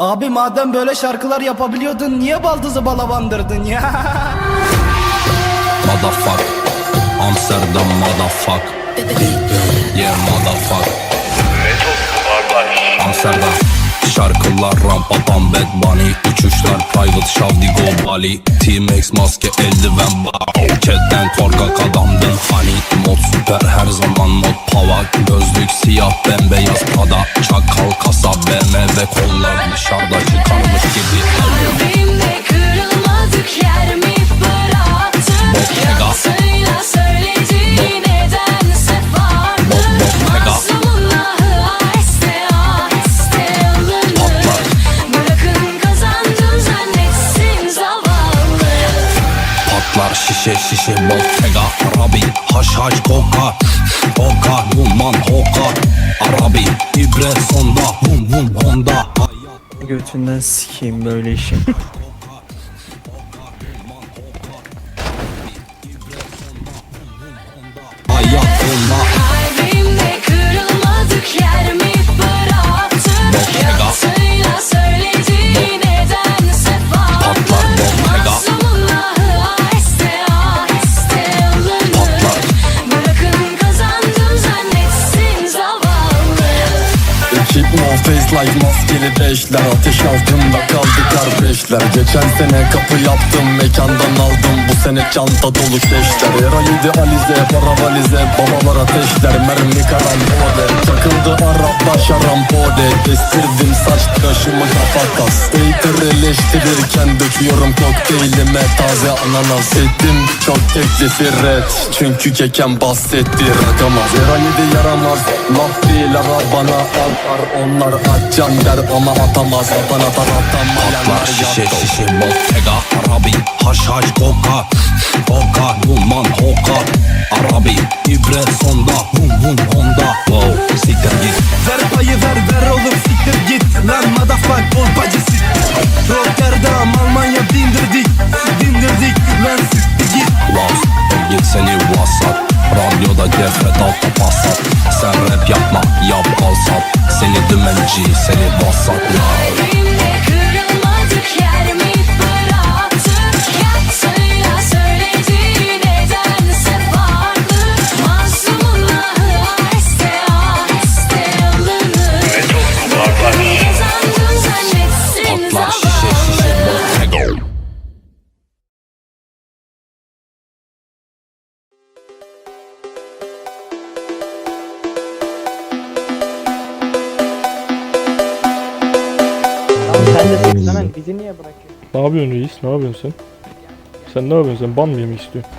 Abi madem böyle şarkılar yapabiliyordun niye baldızı balavandırdın ya? Motherfuck. Amsterdam motherfuck. Yeah motherfuck. Amsterdam. Şarkılar rampadan Bad Bunny. Uçuşlar private Şavdigo Bali T-Max maske eldiven Ketten korkak adamdın hani. Mod süper her zaman mod pava. Gözlük siyah bembeyaz pada Çakal kasa BMW kollar dışarıda çıkarmış gibi. Kalbimde kırılmadık yer mi bıraktın? Bottega. Yansıyla söylediğin nedense vardı Bot- Bottega. Mazlumun ahı aheste aheste alınır. Bırakın kazandın zannetsin zavallı. Patlar şişe şişe Bottega Arabi haş haş koka. Koka Numan hoka. Arabi ibre sonda Vum vum honda Götünden sikeyim böyle işin. Like maskeli beşler Ateş altında kaldı kardeşler. Geçen sene kapı yaptım mekandan aldım. Bu sene çanta dolu keşler. Rally'de alize para valize Babalar ateşler. Mermi karambole Takıldı Arap'ta şarampole Kestirdim saç tıraşımı kafa kas. Skater eleştirirken döküyorum kokteylime Taze ananas. Ettim çok teklif red Çünkü keken bahsetti. Rakamaz. Rally'de yaramaz Laf değil ara bana atar Onlar atcan der ama atamaz atamayanlar Patlar şişe şişe Bottega Arabi haş haş koka Koka Numan hoka. Arabi ibre sonda Vum vum dümenci seni bassat Kalbimde kırılmadık sen de sıksana bizi niye bırakıyorsun? Ne yapıyorsun reis? Ne yapıyorsun sen? Sen ne yapıyorsun? Sen ban mı yemek istiyorsun?